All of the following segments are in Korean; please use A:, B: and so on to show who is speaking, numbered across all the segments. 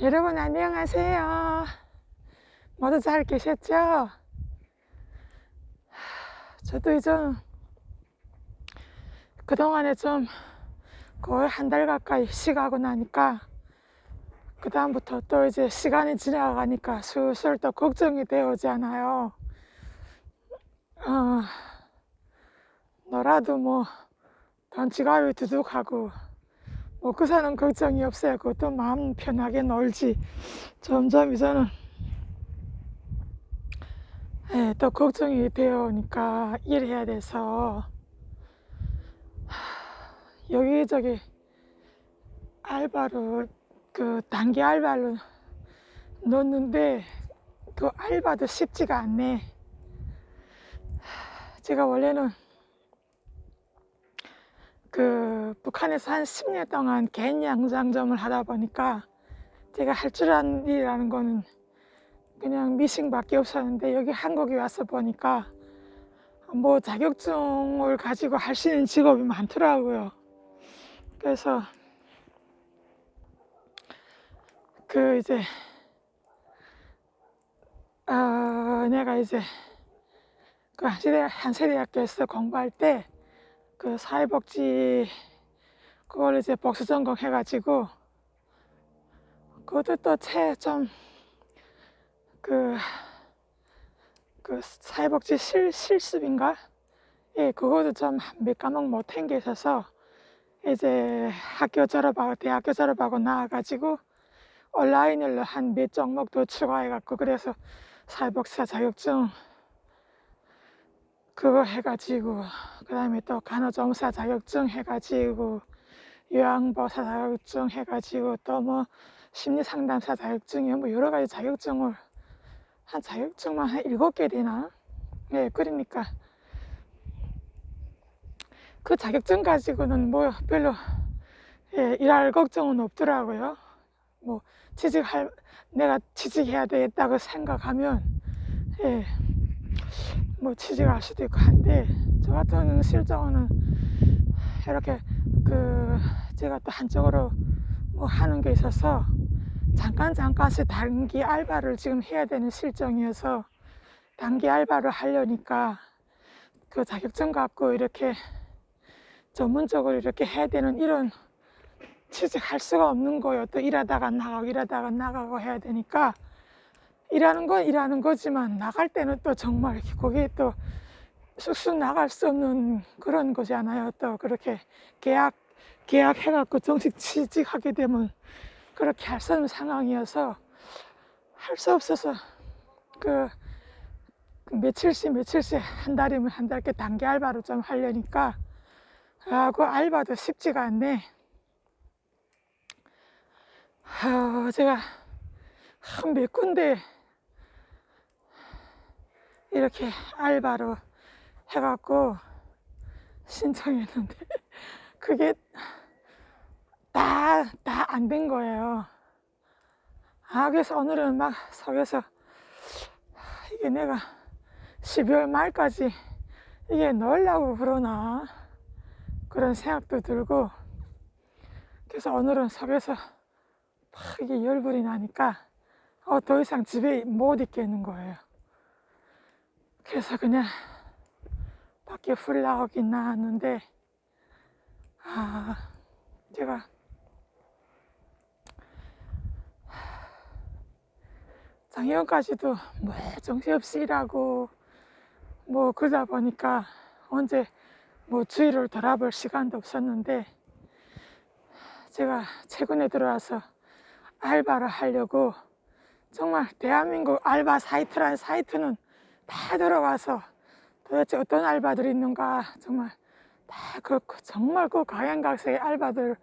A: 여러분 안녕하세요. 모두 잘 계셨죠? 하, 저도 이제 그동안에 좀 거의 한 달 가까이 쉬가고 나니까 그 다음부터 또 이제 시간이 지나가니까 슬슬 또 걱정이 되어오잖아요. 어, 너라도 뭐 돈지갑이 두둑하고 먹고 사는 걱정이 없어요. 그것도 마음 편하게 놀지. 점점 이제는 예, 또 걱정이 되어오니까 일해야 돼서 하, 여기저기 알바를 그 단기 알바를 넣었는데 그 알바도 쉽지가 않네. 하, 제가 원래는 그 북한에서 한 10년 동안 개인 양장점을 하다 보니까 제가 할 줄 아는 일이라는 거는 그냥 미싱밖에 없었는데 여기 한국에 와서 보니까 뭐 자격증을 가지고 할 수 있는 직업이 많더라고요. 그래서 그 이제 어, 내가 이제 그 한세대 한세대학교에서 공부할 때 그 사회복지 그걸 이제 복수 전공 해가지고 그것도 또채좀그 그 사회복지 실, 실습인가? 예, 그것도 좀 몇 과목 못한 게 있어서 이제 학교 졸업하고 대학교 졸업하고 나와가지고 온라인으로 한 몇 종목 더 추가해갖고 그래서 사회복지사 자격증 그거 해가지고 그 다음에 또 간호조무사 자격증 해가지고 요양보호사 자격증 해가지고 또 뭐 심리상담사 자격증이 뭐 여러 가지 자격증을 한 자격증만 한 일곱 개 되나? 예, 그러니까 그 자격증 가지고는 뭐 별로 예, 일할 걱정은 없더라고요. 뭐 취직할 내가 취직해야 되겠다고 생각하면 예, 뭐 취직할 수도 있고 한데 저 같은 실정은 이렇게 그 제가 또 한쪽으로 뭐 하는 게 있어서 잠깐 잠깐씩 단기 알바를 지금 해야 되는 실정이어서 단기 알바를 하려니까 그 자격증 갖고 이렇게 전문적으로 이렇게 해야 되는 이런 취직할 수가 없는 거예요. 또 일하다가 나가고 일하다가 나가고 해야 되니까 일하는 건 일하는 거지만 나갈 때는 또 정말 거기에 또 쑥쑥 나갈 수 없는 그런 거잖아요. 또 그렇게 계약 계약해갖고 정식 취직하게 되면 그렇게 할 수 없는 상황이어서 할 수 없어서 그, 그 며칠씩 며칠씩 한 달이면 한 달 이렇게 단기 알바로 좀 하려니까 아, 그 알바도 쉽지가 않네. 아, 제가 한 몇 군데 이렇게 알바로 해갖고 신청했는데 그게 다, 다 안 된 거예요. 아, 그래서 오늘은 막 속에서 이게 내가 12월 말까지 이게 넣으려고 그러나 그런 생각도 들고 그래서 오늘은 속에서 막 이게 열불이 나니까 어, 더 이상 집에 못 있겠는 거예요. 그래서 그냥 밖에 훌 나오긴 나왔는데 아 제가 작년까지도 뭐 정신없이 일하고 뭐 그러다 보니까 언제 뭐 주의를 돌아볼 시간도 없었는데 제가 최근에 들어와서 알바를 하려고 정말 대한민국 알바 사이트라는 사이트는 다 들어가서 도대체 어떤 알바들이 있는가 정말 다 그 정말 그 각양각색의 알바들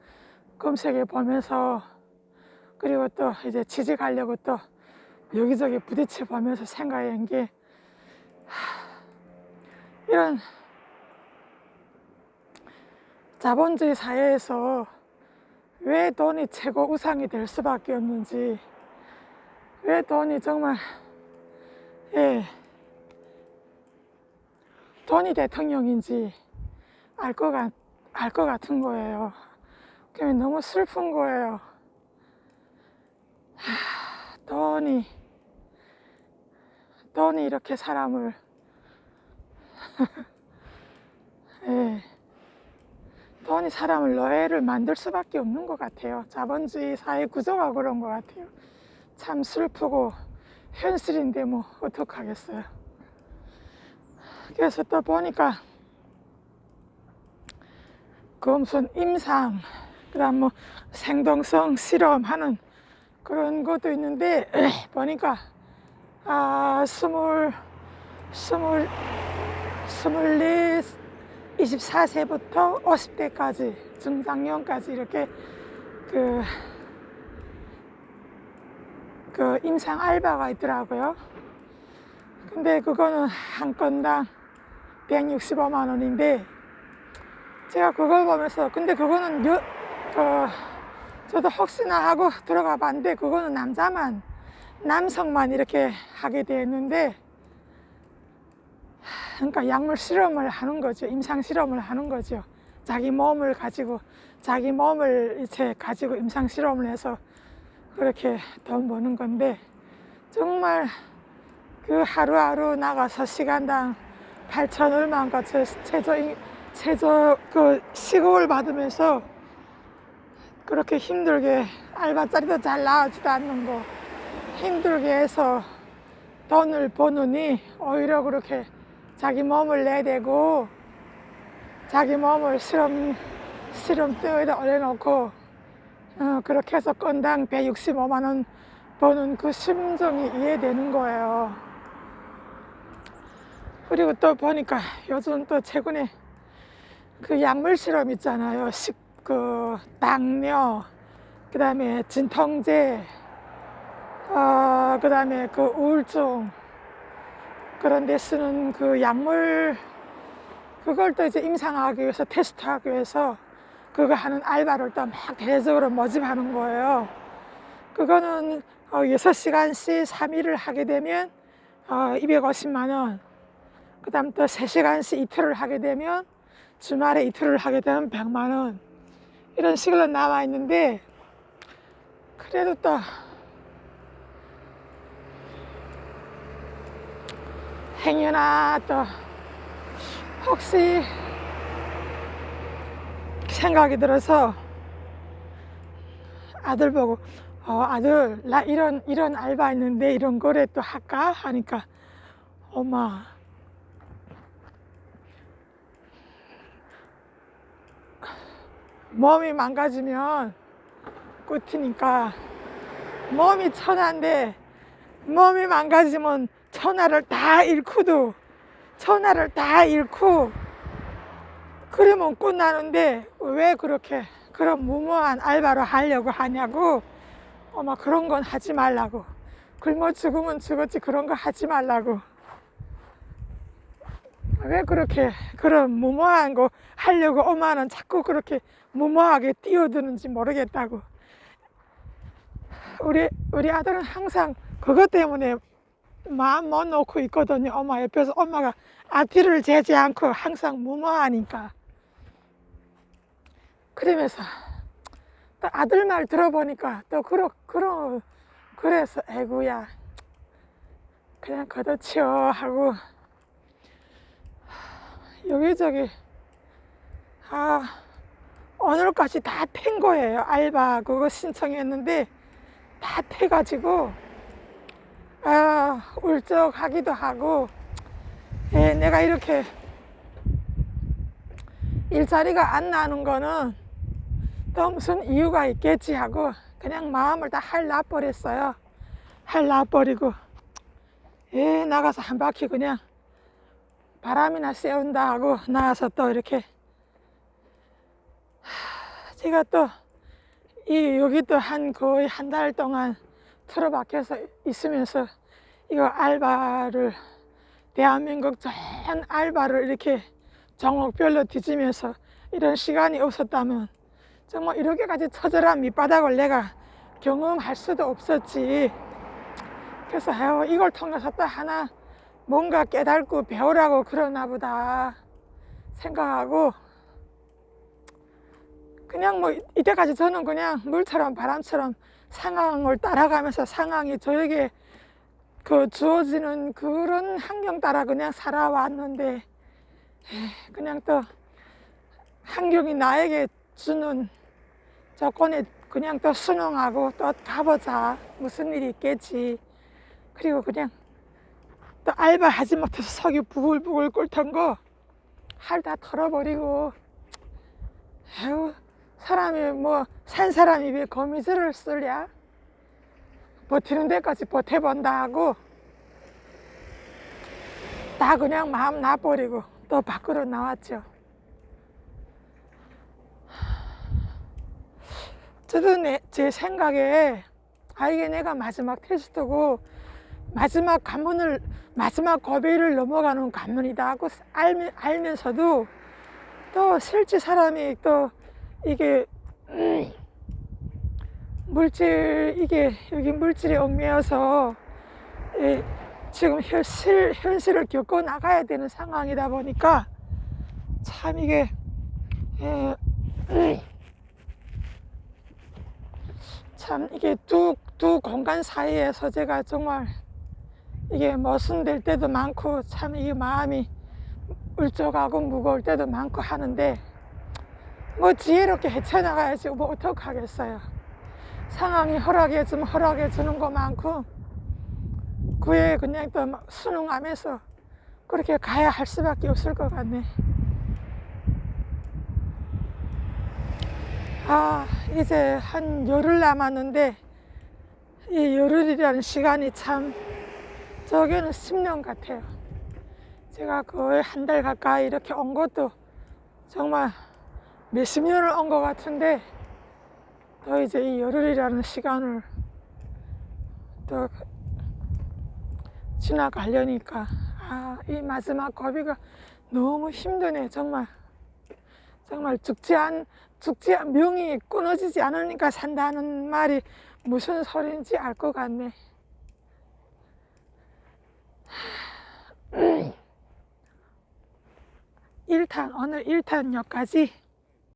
A: 검색해 보면서 그리고 또 이제 취직하려고 또 여기저기 부딪혀 보면서 생각한 게 하, 이런 자본주의 사회에서 왜 돈이 최고 우상이 될 수밖에 없는지 왜 돈이 정말 예 돈이 대통령인지 알 것 같, 알 것 같은 거예요. 그게 너무 슬픈 거예요. 하, 돈이 돈이 이렇게 사람을 예, 돈이 사람을 노예를 만들 수밖에 없는 것 같아요. 자본주의 사회 구조가 그런 것 같아요. 참 슬프고 현실인데 뭐 어떡하겠어요. 그래서 또 보니까 그 무슨 임상, 그다음 뭐 생동성 실험하는 그런 것도 있는데 보니까 아 스물 스물 스물네 24세부터 50대까지 중장년까지 이렇게 그, 그 임상 알바가 있더라고요. 근데 그거는 한 건당 165만 원인데 제가 그걸 보면서 근데 그거는 여, 그 저도 혹시나 하고 들어가 봤는데 그거는 남자만 남성만 이렇게 하게 되었는데 그러니까 약물 실험을 하는 거죠. 임상 실험을 하는 거죠. 자기 몸을 가지고 자기 몸을 이제 가지고 임상 실험을 해서 그렇게 돈 버는 건데 정말 그 하루하루 나가서 시간당 8천 얼마인가 저 최저 최저 그 시급을 받으면서 그렇게 힘들게 알바자리도 잘 나와지도 않는 거 힘들게 해서 돈을 버느니 오히려 그렇게 자기 몸을 내대고 자기 몸을 실험 실험대에다 올려놓고 어, 그렇게 해서 건당 165만 원 버는 그 심정이 이해되는 거예요. 그리고 또 보니까 요즘 또 최근에 그 약물 실험 있잖아요. 식, 그 당뇨, 그 다음에 진통제, 어, 그 다음에 그 우울증 그런 데 쓰는 그 약물 그걸 또 이제 임상하기 위해서 테스트하기 위해서 그거 하는 알바를 또 막 대대적으로 모집하는 거예요. 그거는 어, 6시간씩 3일을 하게 되면 어, 250만 원. 그 다음 또 3시간씩 이틀을 하게 되면 주말에 이틀을 하게 되면 100만 원. 이런 식으로 나와 있는데 그래도 또 행여나 또 혹시 생각이 들어서 아들 보고 어, 아들 나 이런 이런 알바 있는데 이런 거래 또 할까 하니까 엄마 몸이 망가지면 끝이니까. 몸이 천한데 몸이 망가지면 천하를 다 잃고도 천하를 다 잃고 그러면 끝나는데 왜 그렇게 그런 무모한 알바로 하려고 하냐고? 어마 그런 건 하지 말라고. 굶어 죽으면 죽었지 그런 거 하지 말라고. 왜 그렇게 그런 무모한 거 하려고 엄마는 자꾸 그렇게 무모하게 뛰어드는지 모르겠다고 우리 우리 아들은 항상 그것 때문에 마음 못 놓고 있거든요. 엄마 옆에서 엄마가 앞뒤를 재지 않고 항상 무모하니까. 그러면서 또 아들 말 들어보니까 또 그러, 그러, 그래서 애구야 그냥 걷어치워 하고 여기저기 아 오늘까지 다팬 거예요. 알바 그거 신청했는데 다 태가지고 아, 울적하기도 하고, 예, 내가 이렇게 일자리가 안 나는 거는 또 무슨 이유가 있겠지 하고 그냥 마음을 다 할라버렸어요. 할라버리고, 예, 나가서 한 바퀴 그냥 바람이나 쐬운다 하고 나와서 또 이렇게 제가 또 이 여기 또 한 거의 한 달 동안 틀어박혀서 있으면서 이거 알바를 대한민국 전 알바를 이렇게 종목별로 뒤지면서 이런 시간이 없었다면 정말 이렇게까지 처절한 밑바닥을 내가 경험할 수도 없었지. 그래서 이걸 통해서 또 하나 뭔가 깨닫고 배우라고 그러나 보다 생각하고 그냥 뭐 이때까지 저는 그냥 물처럼 바람처럼 상황을 따라가면서 상황이 저에게 그 주어지는 그런 환경 따라 그냥 살아왔는데 그냥 또 환경이 나에게 주는 조건에 그냥 또 순응하고 또 가보자. 무슨 일이 있겠지. 그리고 그냥 또 알바 하지 못해서 속이 부글부글 끓던 거 할 다 털어버리고 에휴 사람이 뭐 산 사람이 왜 거미줄을 쓰랴 버티는 데까지 버텨본다 하고 다 그냥 마음 놔버리고 또 밖으로 나왔죠. 저도 내, 제 생각에 아 이게 내가 마지막 테스트고 마지막 관문을 마지막 고비를 넘어가는 관문이다 하고 알면, 알면서도 또 실제 사람이 또 이게 음, 물질 이게 여기 물질이 얽매여서 이 지금 현실 현실을 겪어 나가야 되는 상황이다 보니까 참 이게 에, 음, 참 이게 두, 두 공간 사이에서 제가 정말 이게 모순될 때도 많고 참 이게 마음이 울적하고 무거울 때도 많고 하는데 뭐 지혜롭게 헤쳐나가야지 뭐 어떡하겠어요. 상황이 허락해 주면 허락해 주는 것만큼 그에 그냥 또막 순응하면서 그렇게 가야 할 수밖에 없을 것 같네. 아 이제 한 열흘 남았는데 이 열흘이라는 시간이 참 저기는 10년 같아요. 제가 거의 한 달 가까이 이렇게 온 것도 정말 몇십 년을 온 것 같은데 또 이제 이 열흘이라는 시간을 또 지나가려니까 아, 이 마지막 고비가 너무 힘드네 정말 정말 죽지 않 죽지 않- 명이 끊어지지 않으니까 산다는 말이 무슨 소리인지 알 것 같네. 일탄 오늘 일탄역까지